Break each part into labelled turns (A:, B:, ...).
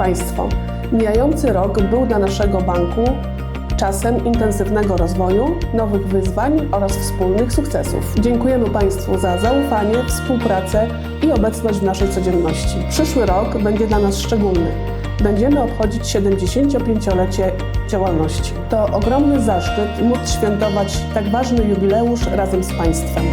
A: Państwo, mijający rok był dla naszego banku czasem intensywnego rozwoju, nowych wyzwań oraz wspólnych sukcesów. Dziękujemy Państwu za zaufanie, współpracę i obecność w naszej codzienności. Przyszły rok będzie dla nas szczególny. Będziemy obchodzić 75-lecie działalności. To ogromny zaszczyt móc świętować tak ważny jubileusz razem z Państwem.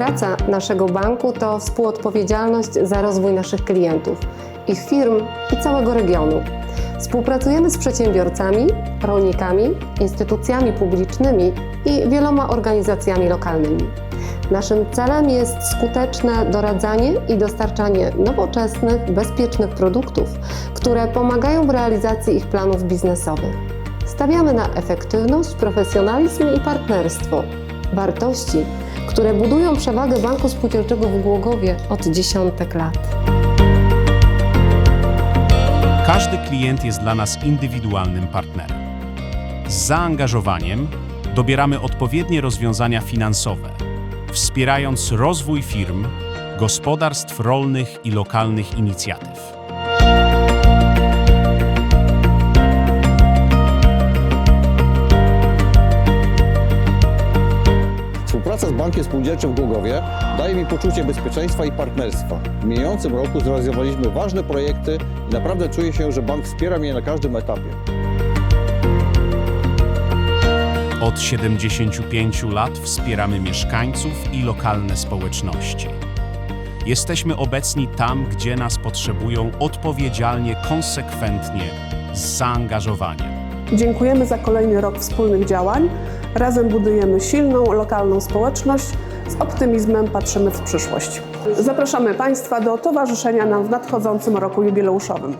B: Praca naszego banku to współodpowiedzialność za rozwój naszych klientów, ich firm i całego regionu. Współpracujemy z przedsiębiorcami, rolnikami, instytucjami publicznymi i wieloma organizacjami lokalnymi. Naszym celem jest skuteczne doradzanie i dostarczanie nowoczesnych, bezpiecznych produktów, które pomagają w realizacji ich planów biznesowych. Stawiamy na efektywność, profesjonalizm i partnerstwo wartości, które budują przewagę Banku Spółdzielczego w Głogowie od dziesiątek lat.
C: Każdy klient jest dla nas indywidualnym partnerem. Z zaangażowaniem dobieramy odpowiednie rozwiązania finansowe, wspierając rozwój firm, gospodarstw rolnych i lokalnych inicjatyw.
D: Bankiem Spółdzielczym w Głogowie daje mi poczucie bezpieczeństwa i partnerstwa. W mijającym roku zrealizowaliśmy ważne projekty i naprawdę czuję się, że bank wspiera mnie na każdym etapie.
C: Od 75 lat wspieramy mieszkańców i lokalne społeczności. Jesteśmy obecni tam, gdzie nas potrzebują odpowiedzialnie, konsekwentnie, z zaangażowaniem.
A: Dziękujemy za kolejny rok wspólnych działań. Razem budujemy silną, lokalną społeczność. Z optymizmem patrzymy w przyszłość. Zapraszamy Państwa do towarzyszenia nam w nadchodzącym roku jubileuszowym.